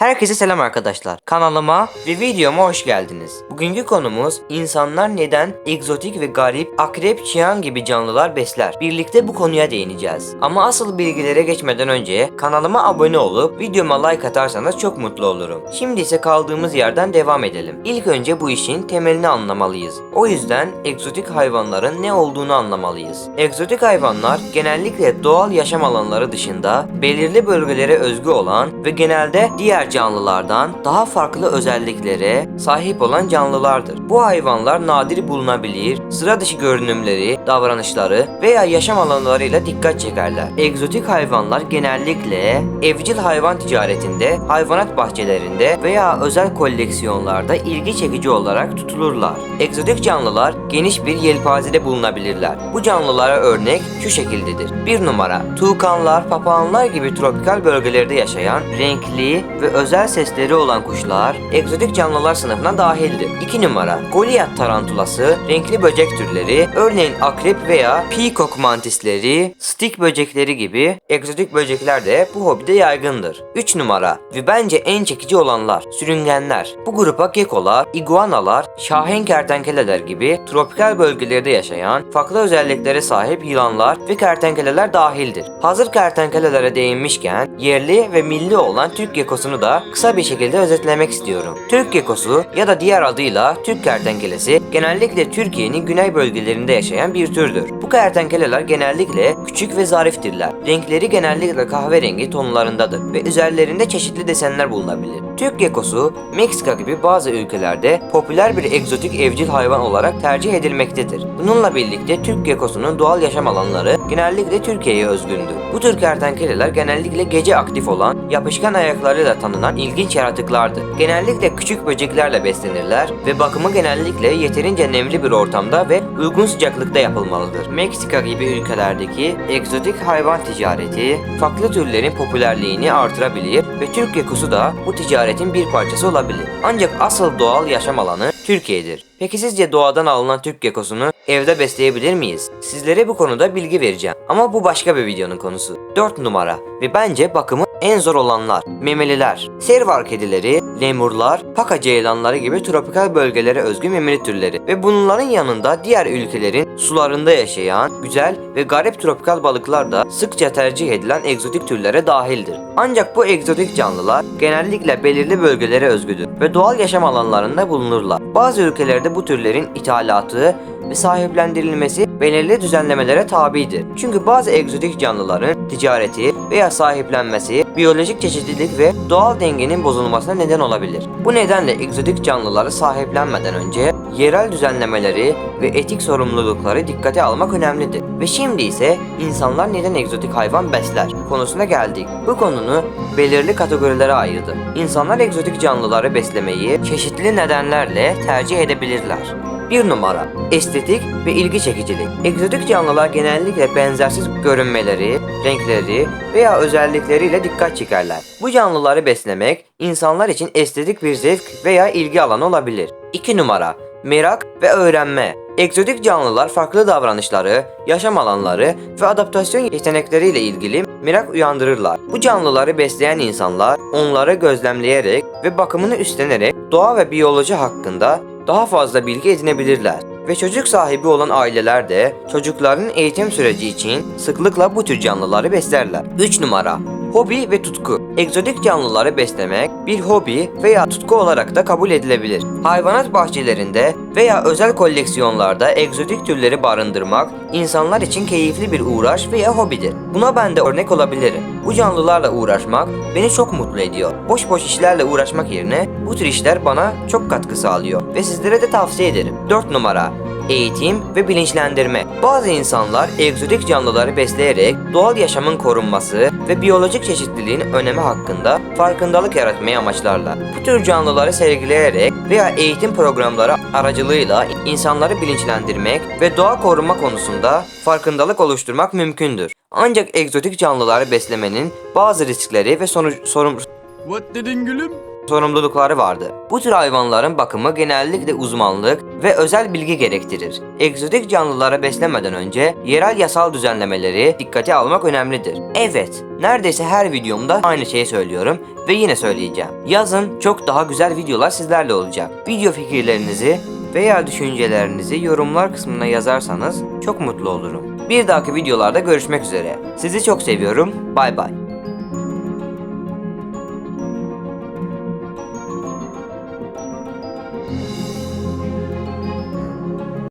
Herkese selam arkadaşlar. Kanalıma ve videoma hoş geldiniz. Bugünkü konumuz insanlar neden egzotik ve garip akrep, çiyan gibi canlılar besler. Birlikte bu konuya değineceğiz. Ama asıl bilgilere geçmeden önce kanalıma abone olup videoma like atarsanız çok mutlu olurum. Şimdi ise kaldığımız yerden devam edelim. İlk önce bu işin temelini anlamalıyız. O yüzden egzotik hayvanların ne olduğunu anlamalıyız. Egzotik hayvanlar genellikle doğal yaşam alanları dışında belirli bölgelere özgü olan ve genelde diğer canlılardan daha farklı özelliklere sahip olan canlılardır. Bu hayvanlar nadir bulunabilir, sıra dışı görünümleri, davranışları veya yaşam alanlarıyla dikkat çekerler. Egzotik hayvanlar genellikle evcil hayvan ticaretinde, hayvanat bahçelerinde veya özel koleksiyonlarda ilgi çekici olarak tutulurlar. Egzotik canlılar geniş bir yelpazede bulunabilirler. Bu canlılara örnek şu şekildedir. 1 numara Tuğkanlar, papağanlar gibi tropikal bölgelerde yaşayan renkli ve özel sesleri olan kuşlar egzotik canlılar sınıfına dahildir. 2 numara Goliath tarantulası, renkli böcek türleri, örneğin akrep veya peacock mantisleri, stick böcekleri gibi egzotik böcekler de bu hobide yaygındır. 3 numara ve bence en çekici olanlar sürüngenler. Bu grupa gekolar, iguanalar, şahen kertenkeleler gibi tropikal bölgelerde yaşayan farklı özelliklere sahip yılanlar ve kertenkeleler dahildir. Hazır kertenkelelere değinmişken yerli ve milli olan Türk gekosunu da kısa bir şekilde özetlemek istiyorum. Türk gekosu ya da diğer adıyla Türk kertenkelesi genellikle Türkiye'nin güney bölgelerinde yaşayan bir türdür. Bu kertenkeleler genellikle küçük ve zariftirler. Renkleri genellikle kahverengi tonlarındadır ve üzerlerinde çeşitli desenler bulunabilir. Türk gekosu Meksika gibi bazı ülkelerde popüler bir egzotik evcil hayvan olarak tercih edilmektedir. Bununla birlikte Türk gekosunun doğal yaşam alanları genellikle Türkiye'ye özgündür. Bu tür kertenkeleler genellikle gece aktif olan, yapışkan ayaklarıyla tanınan ilginç yaratıklardır. Genellikle küçük böceklerle beslenirler ve bakımı genellikle yeterince nemli bir ortamda ve uygun sıcaklıkta yapılmalıdır. Meksika gibi ülkelerdeki egzotik hayvan ticareti farklı türlerin popülerliğini artırabilir ve Türk gekosu da bu ticaretin bir parçası olabilir. Ancak asıl doğal yaşam alanı Türkiye'dir. Peki sizce doğadan alınan Türk gekosunu evde besleyebilir miyiz? Sizlere bu konuda bilgi vereceğim. Ama bu başka bir videonun konusu. 4 numara ve bence bakımı en zor olanlar. Memeliler. Servar kedileri, lemurlar, paka ceylanları gibi tropikal bölgelere özgü memeli türleri ve bunların yanında diğer ülkelerin sularında yaşayan güzel ve garip tropikal balıklar da sıkça tercih edilen egzotik türlere dahildir. Ancak bu egzotik canlılar genellikle belirli bölgelere özgüdür ve doğal yaşam alanlarında bulunurlar. Bazı ülkelerde bu türlerin ithalatı sahiplendirilmesi belirli düzenlemelere tabidir. Çünkü bazı egzotik canlıların ticareti veya sahiplenmesi biyolojik çeşitlilik ve doğal dengenin bozulmasına neden olabilir. Bu nedenle egzotik canlıları sahiplenmeden önce yerel düzenlemeleri ve etik sorumlulukları dikkate almak önemlidir. Ve şimdi ise insanlar neden egzotik hayvan besler konusuna geldik. Bu konunu belirli kategorilere ayırdım. İnsanlar egzotik canlıları beslemeyi çeşitli nedenlerle tercih edebilirler. 1 numara Estetik ve ilgi çekicilik. Egzotik canlılar genellikle benzersiz görünmeleri, renkleri veya özellikleriyle dikkat çekerler. Bu canlıları beslemek insanlar için estetik bir zevk veya ilgi alanı olabilir. 2 numara Merak ve öğrenme. Egzotik canlılar farklı davranışları, yaşam alanları ve adaptasyon yetenekleriyle ilgili merak uyandırırlar. Bu canlıları besleyen insanlar onları gözlemleyerek ve bakımını üstlenerek doğa ve biyoloji hakkında daha fazla bilgi edinebilirler. Ve çocuk sahibi olan aileler de çocukların eğitim süreci için sıklıkla bu tür canlıları beslerler. 3 numara Hobi ve tutku. Egzotik canlıları beslemek bir hobi veya tutku olarak da kabul edilebilir. Hayvanat bahçelerinde veya özel koleksiyonlarda egzotik türleri barındırmak insanlar için keyifli bir uğraş veya hobidir. Buna ben de örnek olabilirim. Bu canlılarla uğraşmak beni çok mutlu ediyor. Boş boş işlerle uğraşmak yerine bu tür işler bana çok katkı sağlıyor ve sizlere de tavsiye ederim. 4 numara eğitim ve bilinçlendirme. Bazı insanlar egzotik canlıları besleyerek doğal yaşamın korunması ve biyolojik çeşitliliğin önemi hakkında farkındalık yaratmayı amaçlarlar. Bu tür canlıları sergileyerek veya eğitim programları aracılığıyla insanları bilinçlendirmek ve doğa koruma konusunda farkındalık oluşturmak mümkündür. Ancak egzotik canlıları beslemenin bazı riskleri ve sonuç, sorun, What dedin gülüm? Sorumlulukları vardı. Bu tür hayvanların bakımı genellikle uzmanlık ve özel bilgi gerektirir. Egzotik canlılara beslemeden önce yerel yasal düzenlemeleri dikkate almak önemlidir. Evet, neredeyse her videomda aynı şeyi söylüyorum ve yine söyleyeceğim. Yazın çok daha güzel videolar sizlerle olacak. Video fikirlerinizi veya düşüncelerinizi yorumlar kısmına yazarsanız çok mutlu olurum. Bir dahaki videolarda görüşmek üzere. Sizi çok seviyorum. Bay bay.